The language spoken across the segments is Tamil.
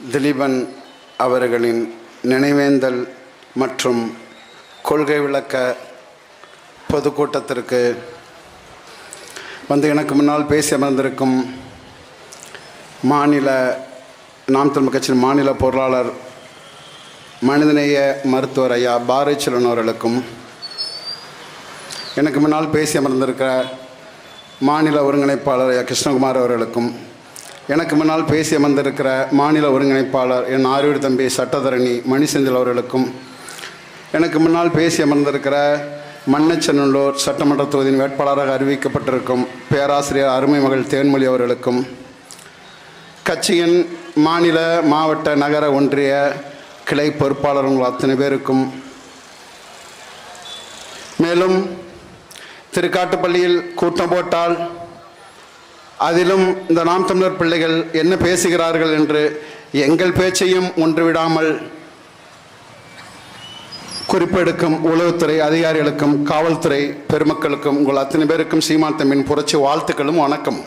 திலீபன் அவர்களின் நினைவேந்தல் மற்றும் கொள்கை விளக்க பொதுக்கூட்டத்திற்கு வந்து எனக்கு முன்னால் பேசி அமர்ந்திருக்கும் மாநில நாம் தமிழ் கட்சியின் மாநில பொருளாளர் மனிதநேய மருத்துவர் ஐயா பாரதிச்சலன் அவர்களுக்கும் எனக்கு முன்னால் பேசி அமர்ந்திருக்கிற மாநில ஒருங்கிணைப்பாளர் ஐயா கிருஷ்ணகுமார் அவர்களுக்கும் எனக்கு முன்னால் பேசி அமர்ந்திருக்கிற மாநில ஒருங்கிணைப்பாளர் என் ஆரோடு தம்பி சட்டத்தரணி மணிசெந்தில் அவர்களுக்கும் எனக்கு முன்னால் பேசி அமர்ந்திருக்கிற மன்னச்சநல்லூர் சட்டமன்ற தொகுதியின் வேட்பாளராக அறிவிக்கப்பட்டிருக்கும் பேராசிரியர் அருமை மகள் தேன்மொழி அவர்களுக்கும் கட்சியின் மாநில மாவட்ட நகர ஒன்றிய கிளை பொறுப்பாளர்கள் அத்தனை பேருக்கும் மேலும் திருக்காட்டுப்பள்ளியில் கூட்டம் போட்டால் அதிலும் இந்த நாம் தமிழர் பிள்ளைகள் என்ன பேசுகிறார்கள் என்று எங்கள் பேச்சையும் ஒன்று விடாமல் குறிப்பெடுக்கும் உளவுத்துறை அதிகாரிகளுக்கும் காவல்துறை பெருமக்களுக்கும் உங்கள் அத்தனை பேருக்கும் சீமான் தம்பின் புரட்சி வாழ்த்துக்களும் வணக்கம்.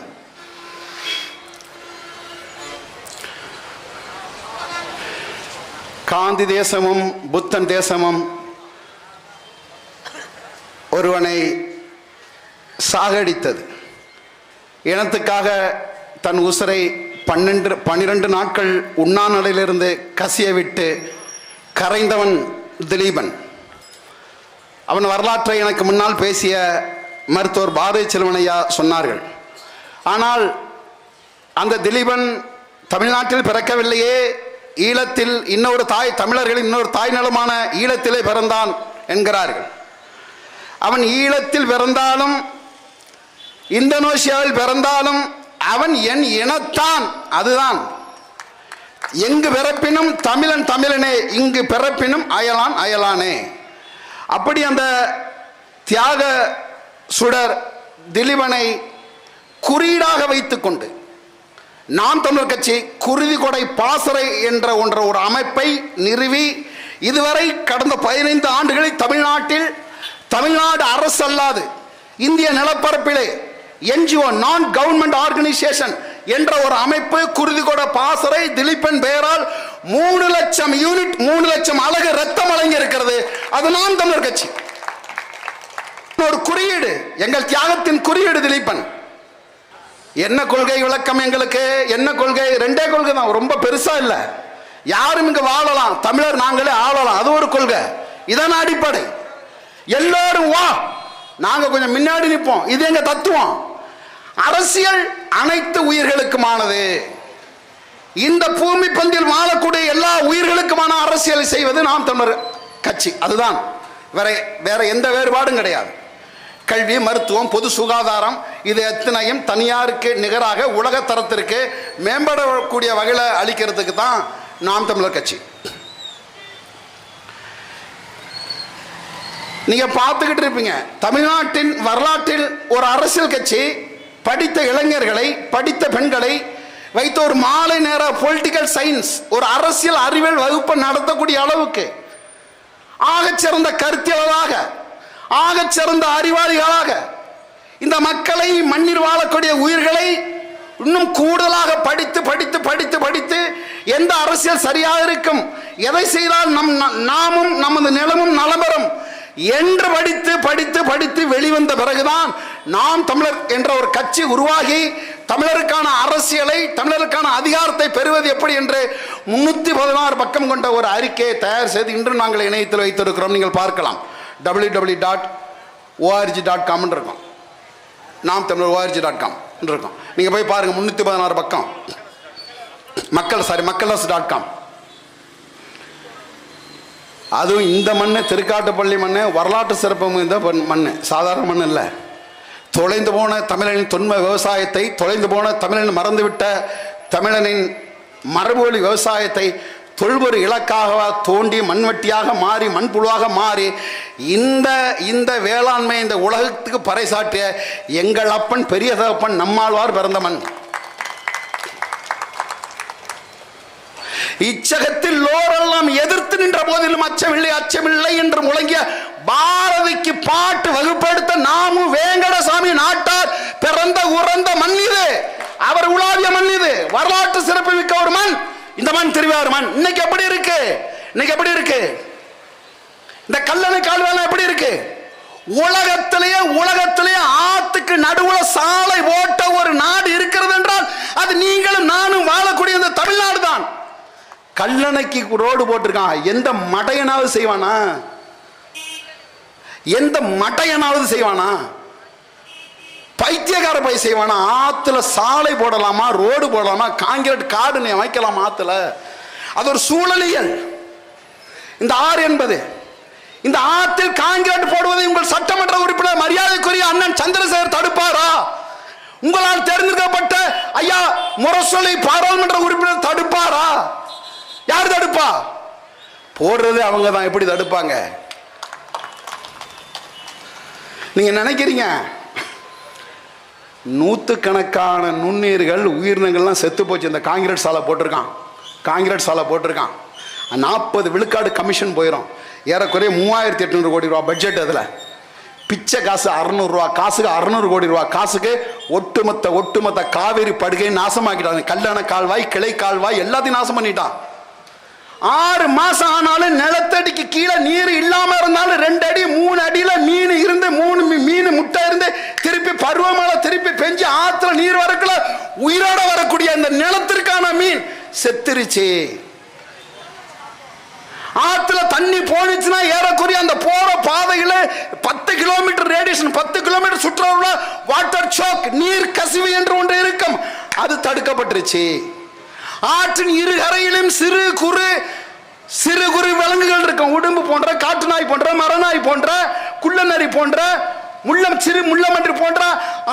காந்தி தேசமும் புத்தன் தேசமும் ஒருவனை சாகடித்தது. இனத்துக்காக தன் உசரை பன்னெண்டு பன்னிரண்டு நாட்கள் உண்ணாநடையிலிருந்து கசிய விட்டு கரைந்தவன் திலீபன். அவன் வரலாற்றை எனக்கு முன்னால் பேசிய மருத்துவர் பாரதி செல்வனையா சொன்னார்கள். ஆனால் அந்த திலீபன் தமிழ்நாட்டில் பிறக்கவில்லையே ஈழத்தில் இன்னொரு தாய் தமிழர்களின் இன்னொரு தாய் நலமான ஈழத்திலே பிறந்தான் என்கிறார்கள். அவன் ஈழத்தில் பிறந்தாலும் இந்தோனேஷியாவில் பிறந்தாலும் அவன் என் இனத்தான். அதுதான். எங்கு பிறப்பினும் தமிழன் தமிழனே இங்கு பிறப்பினும் அயலான் அயலானே. அப்படி அந்த தியாக சுடர் திலீபனை குறியீடாக வைத்துக்கொண்டு நாம் தமிழர் கட்சி குருதி கொடை பாசறை என்ற ஒன்ற ஒரு அமைப்பை நிறுவி இதுவரை கடந்த பதினைந்து ஆண்டுகளில் தமிழ்நாட்டில் தமிழ்நாடு அரசு அல்லாது இந்திய நிலப்பரப்பிலே என்ஜிஓ நான் கவர்மெண்ட் ஆர்கனைசேஷன் என்ற ஒரு அமைப்பு குருதிகொட பாசறை திலீபன் பெயரால் மூணு லட்சம் யூனிட் மூணு லட்சம் அழகு ரத்தம் வழங்கி இருக்கிறது. அது நாம் தமிழர் கட்சி. ஒரு குறியீடு எங்கள் தியாகத்தின் குறியீடு திலீபன். என்ன கொள்கை விளக்கம் எங்களுக்கு? என்ன கொள்கை? ரெண்டே கொள்கை தான் ரொம்ப பெருசா இல்ல. யாரும் இங்க வாழலாம். தமிழர் நாங்களே ஆளலாம். அது ஒரு கொள்கை. இதான அடிப்படை. எல்லாரும் வா. நாங்க கொஞ்சம் முன்னாடி நிற்போம் இது எங்க தத்துவம். அரசியல் அனைத்து உயிர்களுக்குமானது. இந்த பூமி பந்தில் வாழக்கூடிய எல்லா உயிர்களுக்குமான அரசியலை செய்வது நாம் தமிழர் கட்சி. அதுதான். வேற வேற எந்த வேறுபாடும் கிடையாது. கல்வி மருத்துவம் பொது சுகாதாரம் இது எத்தனையும் தனியாருக்கு நிகராக உலக தரத்திற்கு மேம்படக்கூடிய வகையில் அளிக்கிறதுக்கு தான் நாம் தமிழர் கட்சி. நீங்க பார்த்துக்கிட்டு இருப்பீங்க. தமிழ்நாட்டின் வரலாற்றில் ஒரு அரசியல் கட்சி படித்த இளைஞர்களை படித்த பெண்களை வைத்த ஒரு மாலை நேர பொலிட்டிக்கல் சயின்ஸ் ஒரு அரசியல் அறிவியல் வகுப்பை நடத்தக்கூடிய அளவுக்கு ஆகச்சிறந்த கருத்தியலாக ஆகச்சிறந்த அறிவாளிகளாக இந்த மக்களை மண்ணில் வாழக்கூடிய உயிர்களை இன்னும் கூடுதலாக படித்து படித்து படித்து படித்து எந்த அரசியல் சரியாக இருக்கும் எதை செய்தால் நம் நாமும் நமது நிலமும் நலம்பெறும் என்று படித்து படித்து படித்து வெளிவந்த பிறகுதான் நாம் தமிழர் என்ற ஒரு கட்சி உருவாகி தமிழருக்கான அரசியலை தமிழருக்கான அதிகாரத்தை பெறுவது எப்படி என்று முன்னூத்தி பதினாறு பக்கம் கொண்ட ஒரு அறிக்கையை தயார் செய்து இன்று நாங்கள் இணையத்தில் வைத்திருக்கிறோம். நீங்கள் பார்க்கலாம். W W dot ORG dot காம்னு இருக்கும். நாம் தமிழர் ஓஆர்ஜி டாட் காம் இருக்கும். நீங்கள் போய் பாருங்கள் முந்நூற்றி பதினாறு பக்கம். மக்கள் சாரி மக்கள் டாட் காம் அதுவும் இந்த மண் திருக்காட்டுப்பள்ளி மண் வரலாற்று சிறப்பு இந்த மண் சாதாரண மண் இல்லை. தொலைந்து போன தமிழனின் தொன்ம விவசாயத்தை தொலைந்து போன தமிழன் மறந்துவிட்ட தமிழனின் மரபுவழி விவசாயத்தை தொல்பொரு இலக்காக தோண்டி மண்வெட்டியாக மாறி மண்புழுவாக மாறி இந்த இந்த வேளாண்மை இந்த உலகத்துக்கு பறைசாற்றிய எங்கள் அப்பன் பெரிய தகப்பன் நம்மாழ்வார் பிறந்த மண். இச்சகத்தில் லோரெல்லாம் எதிர்த்து நின்ற போதிலும் அச்சமில்லை அச்சமில்லை என்று முழங்கிய பாரதிக்கு பாட்டு வகுப்படுத்த நாமும் வேங்கடசாமி நாட்டார் பிறந்த உறந்த மண் இது. அவர் உலாவிய மண் இது. வரலாற்று சிறப்பு மிக்க ஒரு மண். இந்த மண் திருவாரூர் மண். இன்னைக்கு எப்படி இருக்கு? இன்னைக்கு எப்படி இருக்கு? இந்த கல்லணை கால்வாய் எப்படி இருக்கு? உலகத்திலேயே உலகத்திலேயே ஆத்துக்கு நடுவுல சாலை ஓட்ட ஒரு நாடு இருக்கிறது என்றால் அது நீங்களும் நானும் வாழக்கூடிய இந்த தமிழ்நாடு தான். கல்லணைக்கு ரோடு போட்டிருக்கான். எந்த மடையனாவது செய்வானா? எந்த மடையனாவது செய்வானா? பைத்தியக்கார போய் செய்வானா? ஆத்துல சாலை போடலாமா? ரோடு போடலாமா? காங்கிரீட் காடு நீ அமைக்கலாம் ஆத்துல? அது ஒரு சூழலியல். இந்த ஆறு என்பது. இந்த ஆற்றில் காங்கிரீட் போடுவதை உங்கள் சட்டமன்ற உறுப்பினர் மரியாதைக்குரிய அண்ணன் சந்திரசேகர் தடுப்பாரா? உங்களால் தேர்ந்தெடுக்கப்பட்ட ஐயா முரசொலி பாராளுமன்ற உறுப்பினர் தடுப்பாரா? யார் தடுப்பா? போடுறது அவங்க தான் எப்படி தடுப்பாங்க? நீங்க நினைக்கிறீங்க? நூற்றுக்கணக்கான நுண்ணுயிர்கள் உயிரினங்கள்லாம் செத்து போச்சு. இந்த காங்கிரட் சாலை போட்டிருக்கான். காங்கிரட் சாலை போட்டிருக்கான். நாற்பது விழுக்காடு கமிஷன் போயிடும் ஏறக்குறைய மூவாயிரத்தி எட்நூறு கோடி ரூபா பட்ஜெட் அதில். பிச்சை காசு அறநூறுரூவா காசுக்கு அறநூறு கோடி ரூபா. காசுக்கு ஒட்டுமொத்த ஒட்டுமொத்த காவேரி படுகையை நாசமாக்கிட்டாங்க கல்யாண கால்வாய் கிளை கால்வாய் எல்லாத்தையும் நாசம் பண்ணிட்டான். ஆறு மாசம் ஆனாலும் நிலத்தடிக்கு கீழே நீர் இல்லாம இருந்தாலும் ரெண்டு அடி மூணு அடியில மீன் இருந்து மூணு மீன் முட்டை இருந்து திருப்பி பருவமழை திருப்பி பெஞ்சு ஆத்துல நீர் வரக்குள்ள உயிரோட வரக்கூடிய அந்த நிலத்திற்கான மீன் செத்துருச்சு. ஆத்துல தண்ணி போனுச்சுன்னா ஏறக்குறைய அந்த போற பாதையில பத்து கிலோமீட்டர் ரேடியேஷன் பத்து கிலோமீட்டர் சுற்றுலா வாட்டர் சோக் நீர் கசிவு என்று ஒன்று இருக்கும். அது தடுக்கப்பட்டுருச்சு. ஆற்றின் இரு கரையிலும் சிறு குறு சிறு குறு விலங்குகள் இருக்கும். உடும்பு போன்ற காட்டு நாய் போன்ற மரநாய் போன்ற குள்ளநரி போன்ற முள்ளம் சிறு முள்ளமன்று போன்ற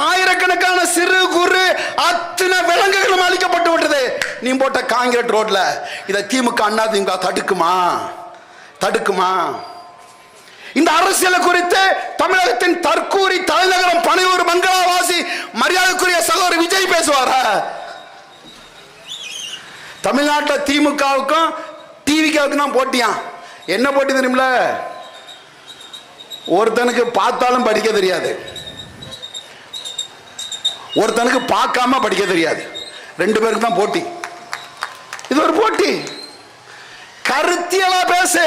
ஆயிரக்கணக்கான சிறு குறு அத்தனை விலங்குகளும் அழிக்கப்பட்டு விட்டது. நீ போட்ட காங்கிரீட் ரோட்ல இதை திமுக அண்ணா திமுக தடுக்குமா? தடுக்குமா? இந்த அரசியல் குறித்து தமிழகத்தின் தற்கூரி தலைநகரம் பனையூர் மங்களாவாசி மரியாதைக்குரிய சகோதரர் விஜய் பேசுவாரா? தமிழ்நாட்டில் திமுகவுக்கும் டிவிக்காவுக்கும் தான் போட்டியான் என்ன போட்டி தெரியுமில ஒருத்தனுக்கு பார்த்தாலும் படிக்க தெரியாது. ஒருத்தனுக்கு பார்க்காம படிக்க தெரியாது. ரெண்டு பேருக்கு தான் போட்டி. இது ஒரு போட்டி. கருத்தியலா பேசு.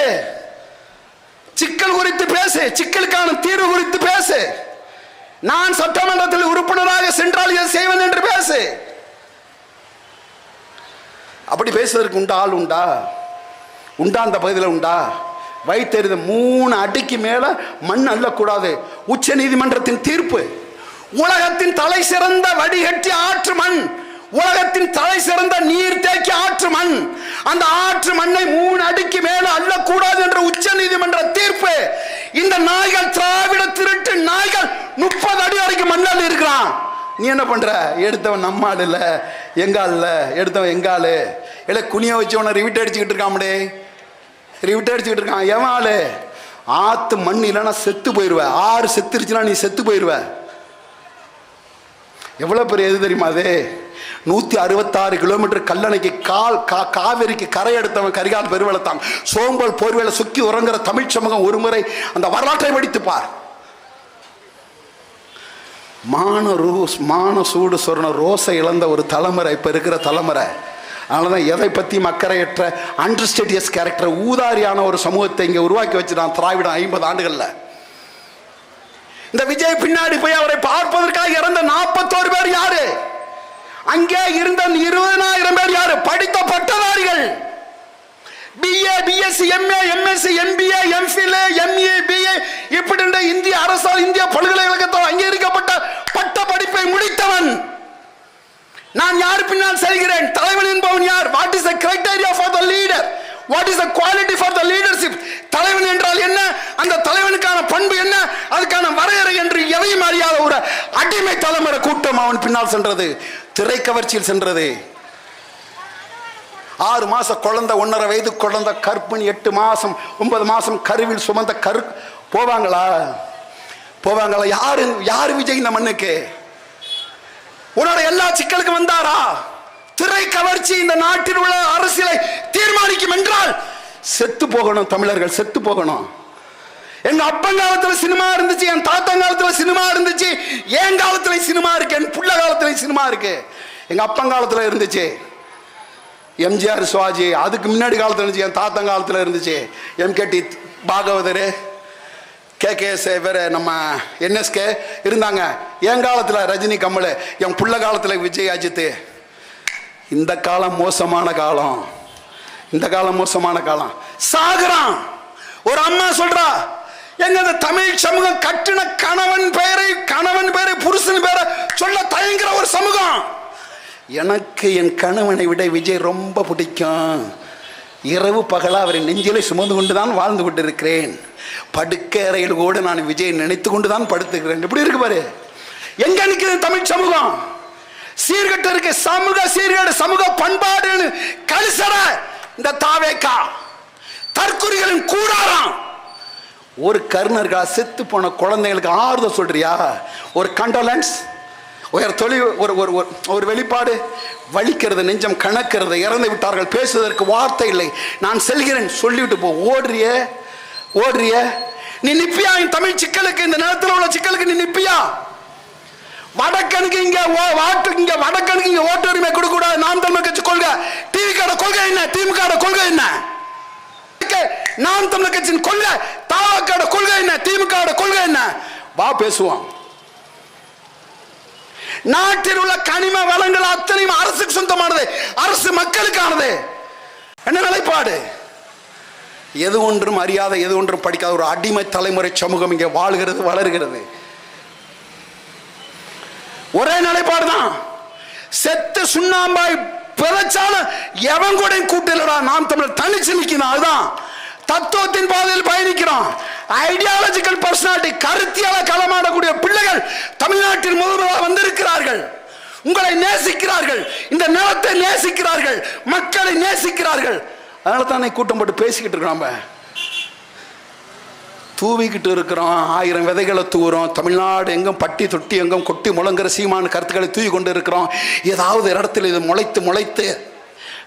சிக்கல் குறித்து பேசு. சிக்கலுக்கான தீர்வு குறித்து பேசு. நான் சட்டமன்றத்தில் உறுப்பினராக சென்றால் இதை செய்வேன் என்று பேசு. அப்படி பேசுவதற்கு உண்டா? ஆள் உண்டா? உண்டா அந்த பகுதியில் உண்டா? வைத்தெறித மூணு அடிக்கு மேலே மண் அள்ளக்கூடாது. உச்ச நீதிமன்றத்தின் தீர்ப்பு. உலகத்தின் தலை சிறந்த வடிகட்டி ஆற்று மண். உலகத்தின் தலை சிறந்த நீர் தேக்கி ஆற்று மண். அந்த ஆற்று மண்ணை மூணு அடிக்கு மேல அள்ளக்கூடாது என்ற உச்ச நீதிமன்ற தீர்ப்பு. இந்த நாய்கள் திராவிட திருட்டு நாய்கள் முப்பது அடி வரைக்கும் மண்ணால் இருக்கிறான். நீ என்ன பண்ணுற எடுத்தவன் நம்ம ஆள் இல்ல. ஆள் எடுத்தவன் எங்க ஆளு? இல்ல குனிய வச்சவன ரிவிட் அடிச்சுக்கிட்டு இருக்காமடே ரிவிட் அடிச்சுக்கிட்டு இருக்கான். எவன் ஆளு? ஆத்து மண் இல்லைன்னா செத்து போயிடுவேன் ஆறு செத்துருச்சுன்னா நீ செத்து போயிடுவ எவ்வளோ பெரிய எது தெரியுமா அது? நூத்தி அறுபத்தாறு கிலோமீட்டர் கல்லணைக்கு கால் கா காவேரிக்கு கரை எடுத்தவன் கரிகால் பெருவெளத்தான். சோம்பல் போர்வேல சுக்கி உறங்குற தமிழ் சமூகம் ஒருமுறை அந்த வரலாற்றை படித்துப்பார் மான ரூஸ் மான சூடு சொன்ன ரோசை இழந்த ஒரு தலைமுறை இப்போ இருக்கிற தலைமுறை. அதனால தான் எதை பற்றியும் அக்கறையற்ற அண்டர்ஸ்டடியஸ் கேரக்டர் ஊதாரியான ஒரு சமூகத்தை இங்கே உருவாக்கி வச்சுட்டான் திராவிடம் ஐம்பது ஆண்டுகளில். இந்த விஜய் பின்னாடி போய் அவரை பார்ப்பதற்காக இறந்த நாற்பத்தோரு பேர் யாரு? அங்கே இருந்த இருபதனாயிரம் பேர் யாரு? படித்த பட்டதாரிகள். BA BSc MA MSc MBA MPhil MA BA இப்படி என்ற இந்திய அரசால் இந்திய பல்கலைக்கழகத்தால் அங்கீகரிக்கப்பட்ட பட்ட படிப்பை முடித்தவன் நான் யார் பின்னால் செல்கிறேன்? தலைவன் என்பவன் யார்? What is the criteria for the leader what is the quality for the leadership தலைவன் என்றால் என்ன? அந்த தலைவனுக்கான பண்பு என்ன? அதுக்கான வரையறை என்று எதையும் அறியாத ஒரு அடிமை தலைமுறை கூட்டம் அவன் பின்னால் சென்றது. திரைக்கவர்ச்சியில் சென்றது. ஆறு மாதம் குழந்தை ஒன்றரை வயது குழந்தை கற்புன்னு எட்டு மாதம் ஒன்பது மாதம் கருவில் சுமந்த கரு போவாங்களா? போவாங்களா? யாரு யாரு விஜய் இந்த மண்ணுக்கு? உன்னோட எல்லா சிக்கலுக்கும் வந்தாரா? திரை கவர்ச்சி இந்த நாட்டில் உள்ள அரசியலை தீர்மானிக்கும் என்றால் செத்து போகணும் தமிழர்கள் செத்து போகணும். எங்க அப்பன் காலத்துல சினிமா இருந்துச்சு என் தாத்தன் காலத்துல சினிமா இருந்துச்சு என் காலத்துல சினிமா இருக்கு என் புள்ள காலத்துல சினிமா இருக்கு. எங்க அப்பன் காலத்துல இருந்துச்சு. எம்ஜிஆர் சுவாஜி அதுக்கு முன்னாடி காலத்தில் இருந்துச்சு என் தாத்தன் காலத்தில் இருந்துச்சு. எம்கேடி பாகவதர் கே கே சேவர் நம்ம என்எஸ்கே இருந்தாங்க. என் காலத்தில் ரஜினி கமல் என் புள்ள காலத்தில் விஜய் அஜித் இந்த காலம் மோசமான காலம். இந்த காலம் மோசமான காலம். சாகுறான் ஒரு அம்மா சொல்றா எங்க அந்த தமிழ் சமூகம் கட்டின கணவன் பெயரை கணவன் பெயரை புருஷன் பெயரை சொல்ல தயங்குற ஒரு சமூகம். எனக்கு என் கணவனை விட விஜய் ரொம்ப பிடிக்கும். இரவு பகலாக அவரை நெஞ்சிலே சுமந்து கொண்டு தான் வாழ்ந்து கொண்டிருக்கிறேன். படுக்க அறையில் கூட நான் விஜயை நினைத்து கொண்டு தான் படுத்துக்கிறேன் எப்படி இருக்கு பாரு? எங்க நிற்கிறது தமிழ் சமூகம்? சீர்கட்ட இருக்கு. சமூக சீர்கேடு சமூக பண்பாடுன்னு கலிசர இந்த தாவேக்கா. தற்கொலைகளின் கூடாரம். ஒரு கருணர்களா செத்து போன குழந்தைங்களுக்கு ஆறுதல் சொல்றியா? ஒரு கண்டோலன்ஸ் ஒரு தொழில் ஒரு ஒரு ஒரு- ஒரு வெளிப்பாடு. வலிக்கிறது நெஞ்சம் கணக்கிறது இறந்து விட்டார்கள் பேசுவதற்கு வார்த்தை இல்லை. நான் செல்கிறேன் சொல்லிவிட்டு போ. ஓடுறிய ஓடுறிய. நீ நிப்பியா? என் தமிழ் சிக்கலுக்கு இந்த நேரத்தில் உள்ள சிக்கலுக்கு நீ நிப்பியா? வடக்கனுக்கு இங்க ஓ- வாட்டு இங்க வடக்கனுக்கு இங்க ஓட்டு உரிமை கொடுக்க கூடாது நாம் தமிழ் கட்சி கொள்கை. டிவிக்கார கொள்கை என்ன? திமுக கொள்கை என்ன? நாம் தமிழ் கட்சியின் கொள்கை. தாவக்காட கொள்கை என்ன? திமுக கொள்கை என்ன? வா பேசுவோம். நாட்டில் உள்ள கனிம வளங்கள் அத்தனையும் அரசுக்கு சொந்தமானது. அரசு மக்களுக்கானது. என்ன நிலைப்பாடு? எது ஒன்றும் அறியாத எது ஒன்றும் படிக்காத ஒரு அடிமை தலைமுறை சமூகம் இங்கே வாழ்கிறது வளர்கிறது. ஒரே நிலைப்பாடு தான். செத்து சுண்ணாம்பாய் பிறச்சாலும் எவன் கூட கூட்டலடா நாம் தமிழர் தனிச்சு நிற்கணும் அதுதான் தத்துவத்தின் பாதையில் பயணிக்கிறோம். ஐடியாலஜிக்கல் பர்சனாலிட்டி கருத்தியால களமாடக்கூடிய பிள்ளைகள் தமிழ்நாட்டில் முதல்வராக வந்திருக்கிறார்கள். உங்களை நேசிக்கிறார்கள். இந்த நிலத்தை நேசிக்கிறார்கள். மக்களை நேசிக்கிறார்கள். அதனால தானே கூட்டம் போட்டு பேசிக்கிட்டு இருக்கோம் நம்ம? தூவிக்கிட்டு இருக்கிறோம். ஆயிரம் விதைகளை தூவுறோம். தமிழ்நாடு எங்கும் பட்டி தொட்டி எங்கும் கொட்டி முழங்குற சீமான கருத்துக்களை தூவி கொண்டு இருக்கிறோம். ஏதாவது இடத்துல இது முளைத்து முளைத்து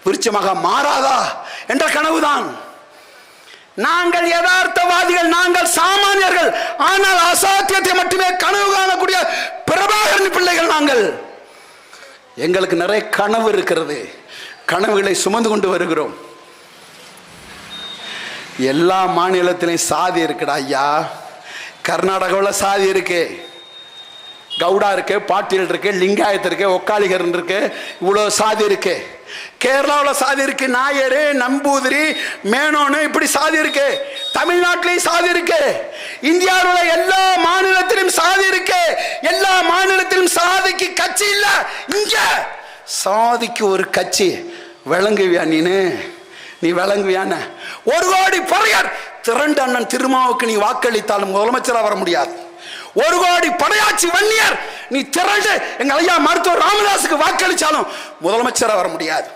விருச்சமாக மாறாதா? என்ற கனவுதான். நாங்கள் யதார்த்தவாதிகள் நாங்கள் சாமானியர்கள். ஆனால் அசாத்தியத்தை மட்டுமே கனவு காணக்கூடிய பிரபாகரன் பிள்ளைகள் நாங்கள். எங்களுக்கு நிறைய கனவு இருக்கிறது. கனவுகளை சுமந்து கொண்டு வருகிறோம். எல்லா மாநிலத்திலையும் சாதி இருக்குடா ஐயா. கர்நாடகாவில் சாதி இருக்கு. கவுடா இருக்கு பாட்டியல் இருக்கு லிங்காயத்து இருக்கு ஒக்காளிகர் இருக்கு இவ்வளோ சாதி இருக்குது கேரளாவில் சாதி இருக்கு நாயர் நம்பூதிரி மேனோன்னு இப்படி சாதி இருக்கு. தமிழ்நாட்டிலையும் சாதி இருக்கு. இந்தியாவில் உள்ள எல்லா மாநிலத்திலும் சாதி இருக்கு. எல்லா மாநிலத்திலும் சாதிக்கு கட்சி இல்ல. இங்க சாதிக்கு ஒரு கட்சி. விளங்குவியா நீனு? நீ விளங்குவியான ஒரு கோடி பொறையார் திரண்டு அண்ணன் திருமாவுக்கு நீ வாக்களித்தாலும் முதலமைச்சராக வர முடியாது. ஒரு கோடி படையாட்சி வன்னியர். நீ திரண்டு எங்க ஐயா மருத்துவர் ராமதாஸுக்கு வாக்களிச்சாலும் முதலமைச்சராக வர முடியாது.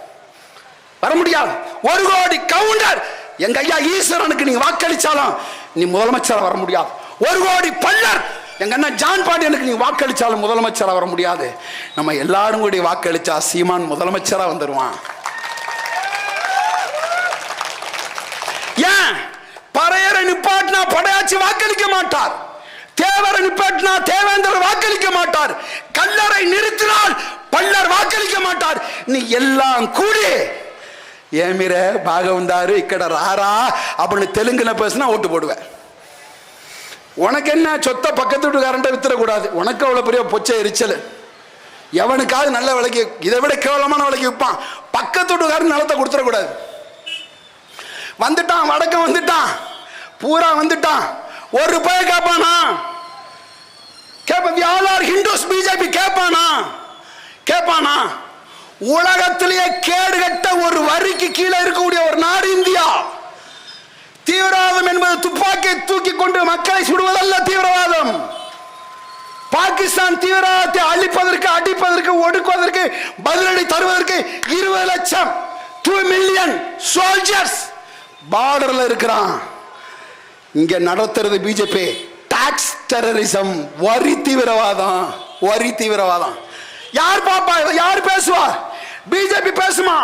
வர முடியாது. ஒரு கோடி கவுண்டர் எங்க ஐயா ஈஸ்வரனுக்கு நீ வாக்களிச்சாலும் நீ முதலமைச்சராக வர முடியாது. ஒரு கோடி பல்லர் எங்க அண்ணன் ஜான் பாண்டியனுக்கு நீ வாக்களிச்சாலும் முதலமைச்சராக வர முடியாது. நம்ம எல்லாரும் கூடி வாக்களிச்சா சீமான் முதலமைச்சராக வந்துடுவான் ஏன்? பறையரை நிப்பாட்டினா படையாச்சி வாக்களிக்க மாட்டார். தேவரை நிப்பாட்டினா தேவேந்திரர் வாக்களிக்க மாட்டார். கல்லறை நிறுத்தினால் பல்லர் வாக்களிக்க மாட்டார். நீ எல்லாம் கூடி. ஏமிர பாகவந்தாரு இக்கட ராரா அப்படின்னு தெலுங்குல பேசினா ஓட்டு போடுவேன். உனக்கு என்ன சொத்த பக்கத்து வீட்டுக்காரன்ட்ட வித்துடக்கூடாது உனக்கு அவ்வளோ பெரிய பொச்சை எரிச்சல். எவனுக்காவது நல்ல விலைக்கு இதை விட கேவலமான விலைக்கு விற்பான். பக்கத்து வீட்டுக்காரன் நிலத்தை கொடுத்துடக்கூடாது. வந்துட்டான் வடக்கம் வந்துட்டான். பூரா வந்துட்டான். ஒரு ரூபாய் கேட்பானா கேட்ப ஆல் ஆர் ஹிந்துஸ் பிஜேபி கேட்பானா கேட்பானா உலகத்திலேயே கேடுகட்ட ஒரு வரிக்கு கீழே இருக்கக்கூடிய ஒரு நாடு இந்தியா. தீவிரவாதம் என்பது துப்பாக்கியை தூக்கி கொண்டு மக்களை சுடுவதல்ல தீவிரவாதம். பாகிஸ்தான் தீவிரவாதத்தை அழிப்பதற்கு அடிப்பதற்கு ஒடுக்குவதற்கு பதிலடி தருவதற்கு இருபது லட்சம் டூ மில்லியன் சோல்ஜர்ஸ் பார்டர்ல இருக்கிறான். இங்க நடத்துறது பிஜேபி டாக்ஸ் டெரரிசம் வரி தீவிரவாதம் வரி தீவிரவாதம். யார் பாப்பா? யார் பேசுவா? பிஜேபி பேசுமா?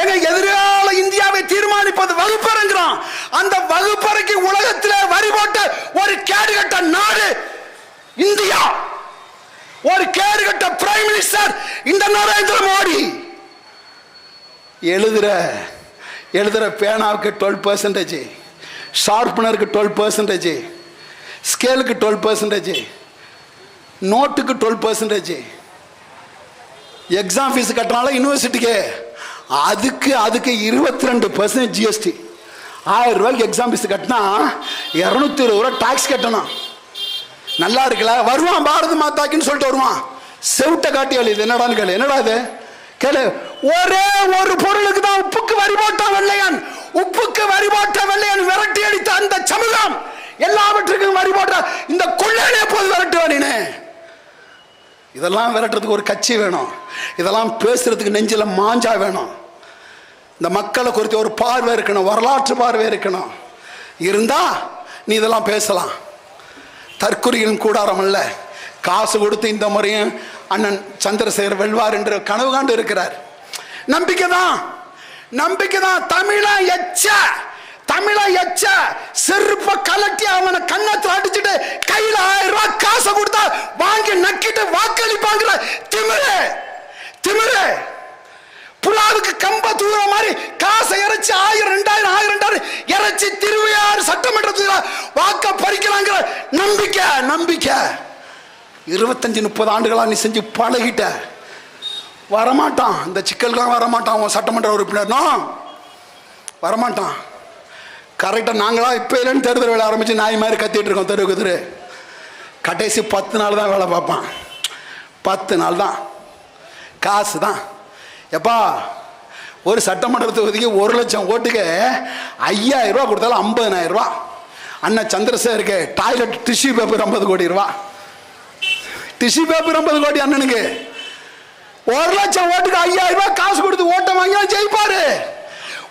எங்க எதிரால இந்தியாவை தீர்மானிப்பது வகுப்பறைங்கிறான். அந்த வகுப்பறைக்கு உலகத்தில் வரி போட்டு ஒரு கேடுகட்ட நாடு இந்தியா. ஒரு கேடுகட்ட பிரைம் மினிஸ்டர் இந்த நரேந்திர மோடி. எழுதுற எழுதுகிற பேனாவுக்கு டுவெல் பர்சன்டேஜ் ஷார்ப்னருக்கு டுவெல் பர்சன்டேஜ் ஸ்கேலுக்கு டுவெல் பர்சன்டேஜ் நோட்டுக்கு டுவெல் பர்சன்டேஜ் எக்ஸாம் ஃபீஸ் கட்டினாலும் யூனிவர்சிட்டிக்கு அதுக்கு அதுக்கு இருபத்தி ரெண்டு பர்சன்டேஜ் ஜிஎஸ்டி ஆயிரம் ரூபாய்க்கு எக்ஸாம் ஃபீஸ் கட்டினா இரநூத்தி இருபது ரூபா டாக்ஸ் கட்டணும். நல்லா இருக்குல்ல? வருவான் பாரத மாதாக்குன்னு சொல்லிட்டு வருவான். செவிட்டை காட்டி வழி இது என்னடான்னு கேளு. என்னடா இது? கேளு. ஒரே ஒரு பொருளுக்கு தான் உப்புக்கு வரி போட்டான் வெள்ளையன் உப்புக்கு வரி போட்ட வெள்ளையன் விரட்டி அடித்த அந்த சமூகம். எல்லாவற்றுக்கும் வரி போடுற இந்த கொள்ளையனே போது விரட்டுவானே இதெல்லாம் விரட்டுறதுக்கு ஒரு கட்சி வேணும். இதெல்லாம் பேசுறதுக்கு நெஞ்சில் மாஞ்சா வேணும். இந்த மக்களை குறித்து ஒரு பார்வை இருக்கணும். வரலாற்று பார்வை இருக்கணும். இருந்தா நீ இதெல்லாம் பேசலாம். தற்குறியின் கூடாரம் இல்லை காசு கொடுத்து இந்த முறையும் அண்ணன் சந்திரசேகர் வெல்வார் என்று கனவு காண்டு இருக்கிறார். நம்பிக்கை தான். நம்பிக்கை தான். தமிழ எச்ச. தமிழ எச்ச. செருப்ப கலட்டி அவனை கண்ணத்தில் அடிச்சுட்டு கையில ஆயிரம் ரூபாய் காசை கொடுத்தா வாங்கி நக்கிட்டு வாக்களிப்பாங்கிற திமிரு. திமிரு. புலாவுக்கு கம்ப தூர மாதிரி காசை இறைச்சி ஆயிரம் ரெண்டாயிரம் ஆயிரம் ரெண்டாயிரம் இறைச்சி திருவையாறு சட்டமன்றத்தில் வாக்க பறிக்கலாங்கிற நம்பிக்கை நம்பிக்கை. இருபத்தஞ்சி முப்பது ஆண்டுகளாக நீ செஞ்சு பழகிட்ட. வரமாட்டான். இந்த சிக்கலுக்காக வரமாட்டான். அவன் சட்டமன்ற உறுப்பினர்னா வரமாட்டான். கரெக்டாக நாங்களாம் இப்போ இல்லைன்னு தேர்தல் வேலை ஆரம்பித்து நாய் மாதிரி கத்திட்டு இருக்கோம். தெரு குதிரு. கடைசி பத்து நாள் தான் வேலை பார்ப்பான். பத்து நாள் தான். காசு தான். எப்பா ஒரு சட்டமன்ற தொகுதிக்கு ஒரு லட்சம் ஓட்டுக்கு ஐயாயிரம் ரூபா கொடுத்தாலும் ஐம்பதனாயிரம் ரூபா. அண்ணன் சந்திரசேகருக்கு டாய்லெட் டிஷ்யூ பேப்பர் ஐம்பது கோடி ரூபா. டிசி பேப்பர் ஐம்பது கோடி அண்ணனுக்கு. ஒரு லட்சம் ஓட்டுக்கு ஐயாயிரம் ரூபாய் காசு கொடுத்து ஓட்டம் வாங்கினா ஜெயிப்பாரு.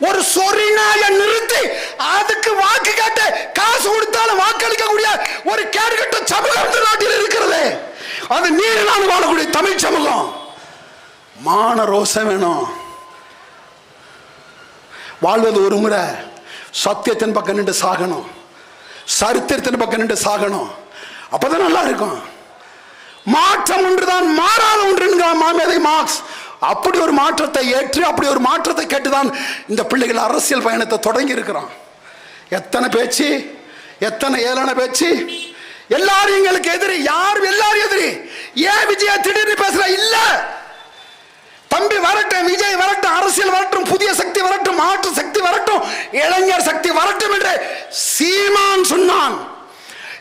ஒரு சொரிநாய நிறுத்தி அதுக்கு வாக்கு கேட்டு காசு கொடுத்தாலும் வாக்களிக்க கூடிய ஒரு கேட்கட்ட சமூகம் நாட்டில் இருக்கிறது. அது நீர் நான் வாழக்கூடிய தமிழ் சமூகம். மான ரோசம் வேணும். வாழ்வது ஒரு முறை. சத்தியத்தின் பக்கம் நின்று சாகணும். சரித்திரத்தின் பக்கம் நின்று சாகணும். அப்பதான் நல்லா இருக்கும். மாற்றம் ஒன்றுதான் மாறாத ஒன்றுங்கிறான் மாமேதை மார்க்ஸ். அப்படி ஒரு மாற்றத்தை ஏற்று அப்படி ஒரு மாற்றத்தை கேட்டுதான் இந்த பிள்ளைகள் அரசியல் பயணத்தை தொடங்கி இருக்கிறோம் எத்தனை பேச்சு எத்தனை ஏளன பேச்சு. எல்லாரும் எங்களுக்கு எதிரி யார் எல்லாரும் எதிரி. ஏன் விஜய திடீர்னு பேசுற? இல்ல. தம்பி வரட்டும் விஜய் வரட்டும் அரசியல் வரட்டும் புதிய சக்தி வரட்டும் மாற்று சக்தி வரட்டும் இளைஞர் சக்தி வரட்டும் என்று சீமான் சொன்னான்.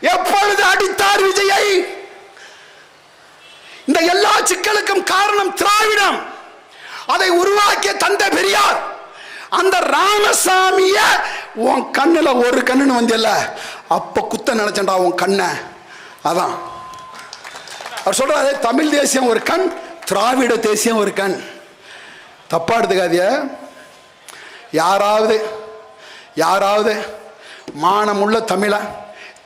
எப்பொழுது அடித்தார் விஜயை? இந்த எல்லா சிக்கலுக்கும் காரணம் திராவிடம். அதை உருவாக்கிய தந்தை பெரியார். அந்த ராமசாமிய உன் கண்ணுல ஒரு கண்ணுன்னு வந்தியல்ல. அப்ப குத்த நினைச்சண்டா உன் கண்ணை. அதான். அவர் சொல்றாரு தமிழ் தேசியம் ஒரு கண் திராவிட தேசியம் ஒரு கண். தப்பா எடுத்துக்காதிய யாராவது யாராவது மானமுள்ள தமிழை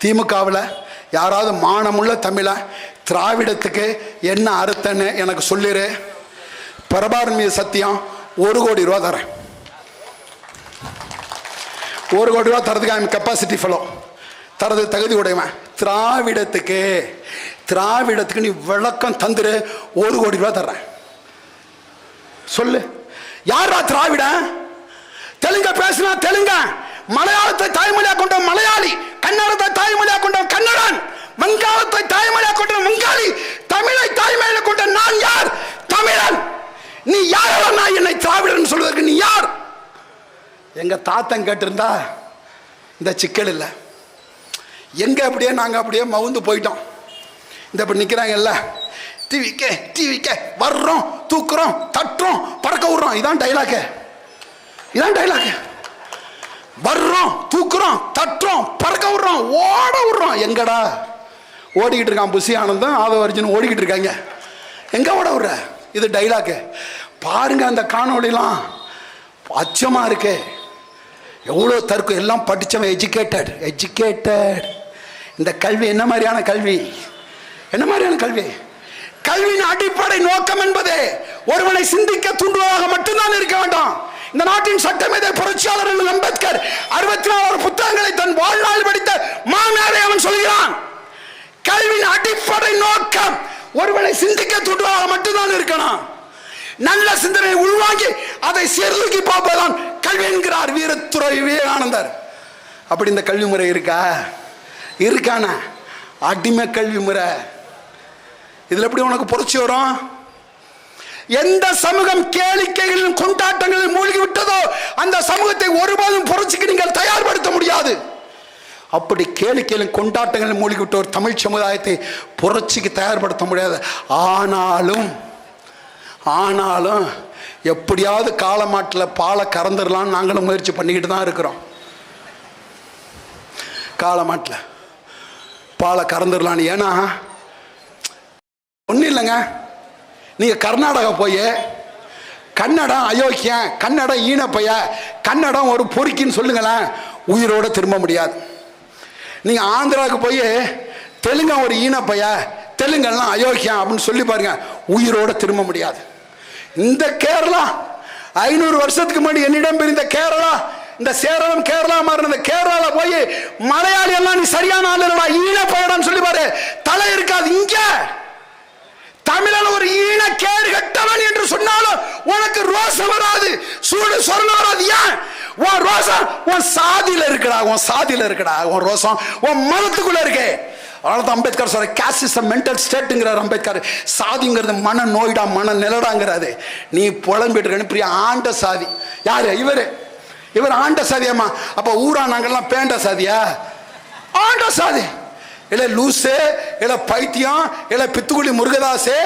திமுகவில் யாராவது மானமுள்ள தமிழை திராவிடத்துக்கு என்ன அறுத்தன்னு எனக்கு சொல்லிடு பிரபாரன் மீது சத்தியம் ஒரு கோடி ரூபா தரேன். ஒரு கோடி ரூபா தரதுக்கு ஐம் கெப்பாசிட்டி ஃபெலோ தரது தகுதி உடையவன். திராவிடத்துக்கு திராவிடத்துக்கு நீ விளக்கம் தந்துரு ஒரு கோடி ரூபா தர்றேன். சொல்லு. யாரா திராவிட தெலுங்க பேசினா தெலுங்க. மலையாளத்தை தாய்மொழியாக கொண்ட மலையாளி. கன்னடத்தை தாய்மொழியாக கொண்ட கன்னடன். வங்காளத்தை தாய்மொழியாக கொண்ட வங்காளி தமிழை தாய்மொழியா கொண்ட நான் யார்? தமிழன். நீ யார் நான் என்னை திராவிடன் சொல்வதற்கு நீ யார்? எங்க தாத்தன் கேட்டிருந்தா இந்த சிக்கல் இல்லை. எங்க அப்படியே நாங்கள் அப்படியே மவுந்து போயிட்டோம். இந்த இப்ப நிற்கிறாங்கல்ல டிவிக்கே டிவிக்கே வர்றோம் தூக்குறோம் தட்டுறோம் பறக்க விடுறோம். இதான் டைலாக்கு இதான் டைலாக்கு வர்றோம் தூக்குறோம் தட்டுறோம் பறக்க விடுறோம் ஓட விடுறோம். எங்கடா? ஓடிக்கிட்டு இருக்கான் புசி ஆனந்தம் ஆதவ அர்ஜுன் ஓடிக்கிட்டு இருக்காங்க. எங்கே ஓட விடுற? இது டைலாக்கு பாருங்க அந்த காணொலிலாம் அச்சமாக இருக்கு. எவ்வளோ தர்க்கம். எல்லாம் படித்தவன் எஜுகேட்டட் எஜுகேட்டட் இந்த கல்வி என்ன மாதிரியான கல்வி? என்ன மாதிரியான கல்வி? கல்வியின் அடிப்படை நோக்கம் என்பது ஒருவனை சிந்திக்க தூண்டுவதாக மட்டும்தான் இருக்க வேண்டாம். இந்த நாட்டின் சட்டமேதை புரட்சியாளர் அம்பேத்கர் அறுபத்தி நாலு புத்தகங்களை தன் வாழ்நாள் படித்த மாமேதை அவன் சொல்கிறான். கல்வியின் அடிப்படை நோக்கம். ஒருவனை சிந்திக்க தூண்டுவதாக மட்டும்தான் இருக்கணும் நல்ல சிந்தனை உள்வாங்கி அதை சீர்தூக்கி பார்ப்பதுதான் கல்வி என்கிறார் வீரத்துறை விவேகானந்தர். அப்படி இந்த கல்வி முறை இருக்கா? இருக்கான அடிமை கல்வி முறை. இதில் எப்படி உனக்கு புரட்சி வரும்? எந்த சமூகம் கேளிக்கைகளின் கொண்டாட்டங்களில் மூழ்கி விட்டதோ அந்த சமூகத்தை ஒருபோதும் புரட்சிக்கு நீங்கள் தயார்படுத்த முடியாது. அப்படி கேளிக்கையிலும் கொண்டாட்டங்களில் மூழ்கிவிட்ட ஒரு தமிழ் சமுதாயத்தை புரட்சிக்கு தயார்படுத்த முடியாது. ஆனாலும் ஆனாலும் எப்படியாவது காலமாட்டில் பாலை கறந்துடலாம்னு நாங்களும் முயற்சி பண்ணிக்கிட்டு தான் இருக்கிறோம். காலமாட்டில் பாலை கறந்துடலான்னு ஏன்னா ஒன்றும் இல்லைங்க. நீங்கள் கர்நாடகா போய் கன்னடம் அயோக்கியன் கன்னடம் ஈனப்பைய கன்னடம் ஒரு பொறுக்கின்னு சொல்லுங்களேன் உயிரோட திரும்ப முடியாது. நீங்கள் ஆந்திராவுக்கு போய் தெலுங்கன் ஒரு ஈனப்பைய தெலுங்கெல்லாம் அயோக்கியம் அப்படின்னு சொல்லி பாருங்க உயிரோட திரும்ப முடியாது. இந்த கேரளா ஐநூறு வருஷத்துக்கு முன்னாடி என்னிடம் பிரிந்த கேரளா இந்த சேரளம் கேரளா மாதிரி இந்த கேரளால போய் மலையாளி எல்லாம் நீ சரியான ஆள் இல்லடா ஈனப்பையடான்னு சொல்லி பாரு. தலை இருக்காது இங்க. தமிழன் ஒரு ஈன கேடு கட்டவன் என்று சொன்னாலும் உனக்கு ரோசம் வராது சூடு சொரணம் வராது. ஏன்? உன் ரோசம் உன் சாதியில் இருக்குடா உன் சாதியில் இருக்கடா உன் ரோசம் உன் மனத்துக்குள்ள இருக்கே. அதனால தான் அம்பேத்கர் சொல்ற கேஸ் இஸ் மென்டல் ஸ்டேட்டுங்கிறார் அம்பேத்கர். சாதிங்கிறது மன நோய்டா மன நிலடாங்கிறாரு. நீ புலம்பிட்டு இருக்க ஆண்ட சாதி. யாரு? இவர். இவர் ஆண்ட சாதியாமா அப்போ ஊரா நாங்கள்லாம் பேண்ட சாதியா? ஆண்ட சாதி. இல்லை லூசு இல்லை பைத்தியம் இல்லை பித்துக்குழி முருகதாசே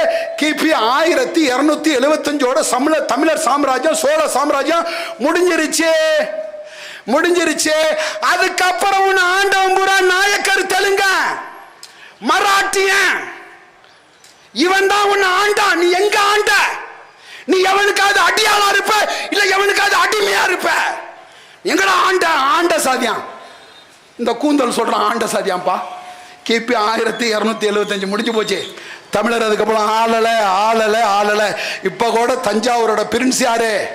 கிபி ஆயிரத்தி இரநூத்தி எழுபத்தஞ்சோட சமல தமிழர் சாம்ராஜ்யம் சோழ சாம்ராஜ்யம் முடிஞ்சிருச்சு. முடிஞ்சிருச்சு. அதுக்கப்புறம் உன் ஆண்டவன் பூரா நாயக்கர் தெலுங்க. மராட்டியன் இவன் தான் உன்னை ஆண்டான் நீ எங்க ஆண்ட? நீ எவனுக்காவது அடியாளா இருப்ப? இல்ல எவனுக்காவது அடிமையா இருப்ப? எங்கடா ஆண்ட? ஆண்ட சாதியான் இந்த கூந்தல் சொல்றான் ஆண்ட சாதியாம்பா கிபி ஆயிரத்தி இரநூத்தி எழுபத்தஞ்சு முடிஞ்சு போச்சு. தமிழர் அதுக்கப்புறம் ஆளலை ஆளலை ஆளலை. இப்போ கூட தஞ்சாவூரோட பிரின்ஸ் யாரு?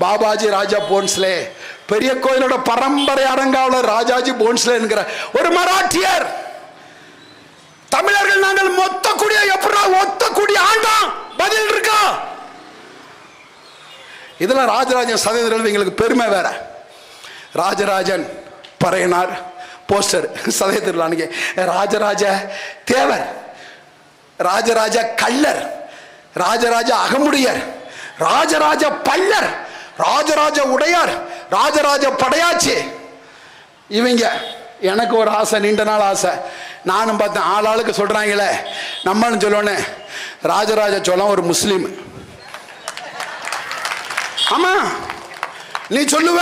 பாபாஜி ராஜா போன்ஸ்லே. பெரிய கோயிலோட பரம்பரை அரங்காவலர் ராஜாஜி போன்ஸ்லே என்கிற ஒரு மராட்டியர். தமிழர்கள் நாங்கள் மொத்த குடிய எப்படா ஒத்த குடி ஆண்டோம்? பதில் இருக்கா? இதெல்லாம் ராஜராஜன் சதவீதம் எங்களுக்கு பெருமை வேற. ராஜராஜன் பறையனார். போஸ்டர் சதய திருவிழானுக்கு ராஜராஜ தேவர் ராஜராஜ கள்ளர் ராஜராஜ அகமுடையர் ராஜராஜ பல்லர் ராஜராஜ உடையார் ராஜராஜ படையாச்சி. இவங்க எனக்கு ஒரு ஆசை நீண்ட நாள் ஆசை. நானும் பார்த்தேன் ஆள் ஆளுக்கு சொல்கிறாங்களே நம்மளும் சொல்லணும். ராஜராஜ சோழம் ஒரு முஸ்லீம். ஆமா. நீ சொல்லுவ.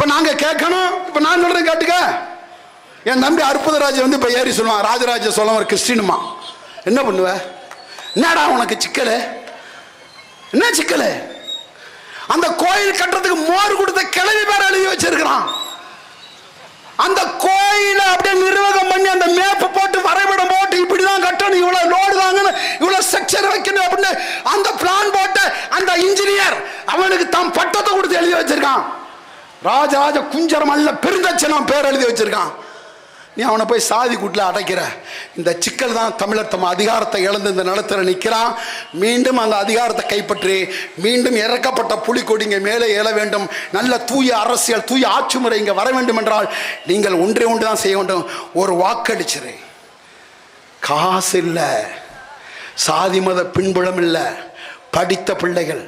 இப்ப நாங்க கேட்கணும். இப்ப நான் சொல்றேன் கேட்டுக்க. என் தம்பி அற்புதராஜ் வந்து இப்ப ஏறி சொல்லுவான். ராஜராஜ சோழன் ஒரு கிறிஸ்டினுமா. என்ன பண்ணுவ? என்னடா உனக்கு சிக்கலு? என்ன சிக்கலு? அந்த கோயில் கட்டுறதுக்கு மோர் கொடுத்த கிளவி பேர் எழுதி வச்சிருக்கிறான். அந்த கோயிலை அப்படியே நிர்வாகம் பண்ணி அந்த மேப்பு போட்டு வரைபடம் போட்டு இப்படிதான் கட்டணும். இவ்வளவு லோடு வாங்கணும். இவ்வளவு ஸ்ட்ரக்சர் வைக்கணும் அப்படின்னு அந்த பிளான் போட்டு அந்த இன்ஜினியர் அவனுக்கு தம் பட்டத்தை கொடுத்து எழுதி வச்சிருக்கான். ராஜராஜ குஞ்சரம் அல்ல பெருந்தச்சனம் பேர் எழுதி வச்சிருக்கான். நீ அவனை போய் சாதி கூட்டில் அடைக்கிற. இந்த சிக்கல் தான் தமிழர் தம் அதிகாரத்தை இழந்து இந்த நிலத்தில் நிற்கிறான் மீண்டும் அந்த அதிகாரத்தை கைப்பற்றி மீண்டும் இறக்கப்பட்ட புலிக்கொடி இங்கே மேலே ஏற வேண்டும். நல்ல தூய அரசியல் தூய ஆட்சி முறை இங்கே வர வேண்டும் என்றால் நீங்கள் ஒன்றே ஒன்று தான் செய்ய வேண்டும். ஒரு வாக்களிச்சிரு காசு இல்லை. சாதி மத பின்புலம் இல்லை. படித்த பிள்ளைகள்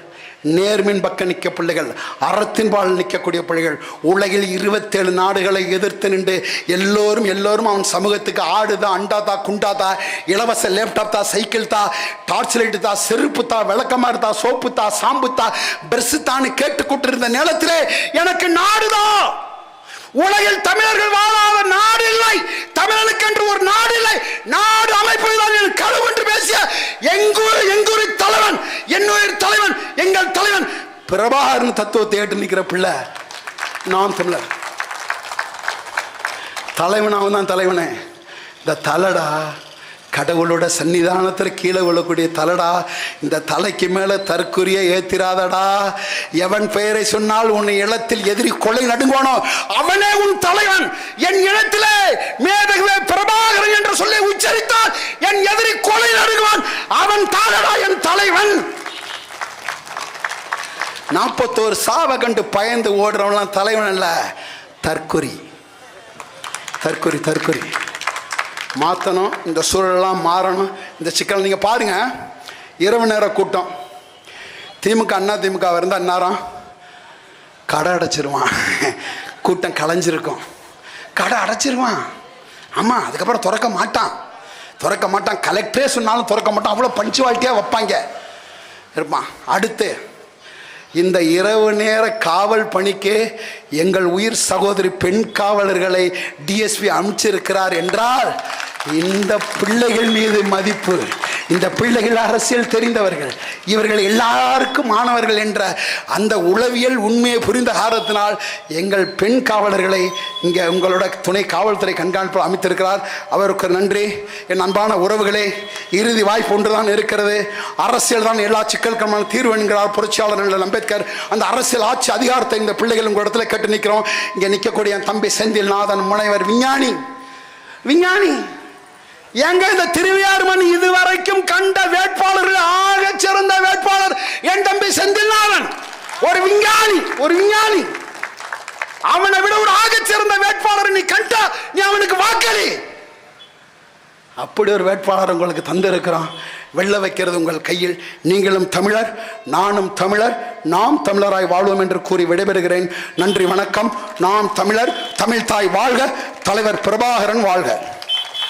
நேர்மின் பக்கம் நிற்க பிள்ளைகள் அறத்தின்பால் நிற்கக்கூடிய பிள்ளைகள் உலகில் இருபத்தேழு நாடுகளை எதிர்த்து நின்று எல்லோரும் எல்லோரும் அவன் சமூகத்துக்கு ஆடுதா அண்டாதா குண்டாதா இலவச லேப்டாப் தா சைக்கிள் தா டார்ச் லைட்டு தா செருப்பு தா விளக்கமாறு தா சோப்பு தா சாம்பு தா பிரசு தான்னு கேட்டுக்கொண்டிருந்த நேரத்திலே எனக்கு நாடுதான் உலகில் தமிழர்கள் வாழாத நாடு இல்லை தமிழனுக்கென்று ஒரு நாடு இல்லை நாடு அமைப்பதுதான் என் கனவு என்று பேசிய எங்கூர் எங்கூரி தலைவன் என்னுயிர் தலைவன் எங்கள் தலைவன் பிரபாகரன் தத்துவத்தை ஏற்று நிற்கிற பிள்ளை நான் தமிழர். தலைவன் அவன் தான் தலைவனே. இந்த தலடா கடவுளோட சன்னிதானத்தில் கீழே விழக்கூடிய தலைடா இந்த தலைக்கு மேலே தற்குறிய ஏத்திராதடா. எவன் பெயரை சொன்னால் உன் இளத்தில் எதிரி கொலை நடுங்குவானோ அவனே உன் தலைவன். என் இனத்திலே மேதகவே பிரபாகரன் என்று சொல்லி உச்சரித்தால் என் எதிரி கொலை நடுங்குவான். அவன் தானடா என் தலைவன். நாற்பத்தோரு சாவை கண்டு பயந்து ஓடுறவன்லாம் தலைவன் அல்ல தற்குறி. தற்குறி தற்குறி. மாற்றணும் இந்த சூழலெல்லாம் மாறணும். இந்த சிக்கல் நீங்கள் பாருங்கள் இரவு நேர கூட்டம். திமுக அண்ணா திமுக இருந்தால் அந்நேரம் கடை அடைச்சிருவான். கூட்டம் களைஞ்சிருக்கும் கடை அடைச்சிருவான். ஆமாம் அதுக்கப்புறம் திறக்க மாட்டான். திறக்க மாட்டான். கலெக்டரே சொன்னாலும் திறக்க மாட்டான். அவ்வளோ பஞ்சுவாலிட்டியாக வைப்பாங்க. இருப்பான் அடுத்து இந்த இரவு நேர காவல் பணிக்கு எங்கள் உயிர் சகோதரி பெண் காவலர்களை டிஎஸ்பி அமைச்சிருக்கிறார் என்றால் இந்த பிள்ளைகள் மீது மதிப்பு இந்த பிள்ளைகள் அரசியல் தெரிந்தவர்கள் இவர்கள் எல்லாருக்கும் மாணவர்கள் என்ற அந்த உளவியல் உண்மையை புரிந்த காரணத்தினால் எங்கள் பெண் காவலர்களை இங்கே உங்களோட துணை காவல்துறை கண்காணிப்பு அமைத்திருக்கிறார் அவருக்கு நன்றி. என் அன்பான உறவுகளே இறுதி வாய்ப்பு ஒன்றுதான் இருக்கிறது. அரசியல் தான் எல்லா சிக்கல்களுமான தீர்வு என்கிறார். புரட்சியாளர் அம்பேத்கர் அந்த அரசியல் ஆட்சி அதிகாரத்தை இந்த பிள்ளைகள் உங்கள் இடத்துல கேட்டு நிற்கிறோம் இங்கே நிற்கக்கூடிய என் தம்பி செந்தில் நாதன் முனைவர் விஞ்ஞானி. விஞ்ஞானி எங்க இந்த திருவியார் மண் இதுவரைக்கும் கண்ட வேட்பாளர்கள் ஆக சிறந்த வேட்பாளர் என் தம்பி செந்தில் நாதன் ஒரு விஞ்ஞானி ஒரு விஞ்ஞானி. அவனை விட ஒரு ஆக சிறந்த வேட்பாளர் நீ கண்டா நீ அவனுக்கு வாக்களி. அப்படி ஒரு வேட்பாளர் உங்களுக்கு தந்திருக்கிறான். வெல்ல வைக்கிறது உங்கள் கையில். நீங்களும் தமிழர் நானும் தமிழர் நாம் தமிழராய் வாழ்வோம் என்று கூறி விடைபெறுகிறேன். நன்றி வணக்கம். நாம் தமிழர் தமிழ் தாய் வாழ்க தலைவர் பிரபாகரன் வாழ்க.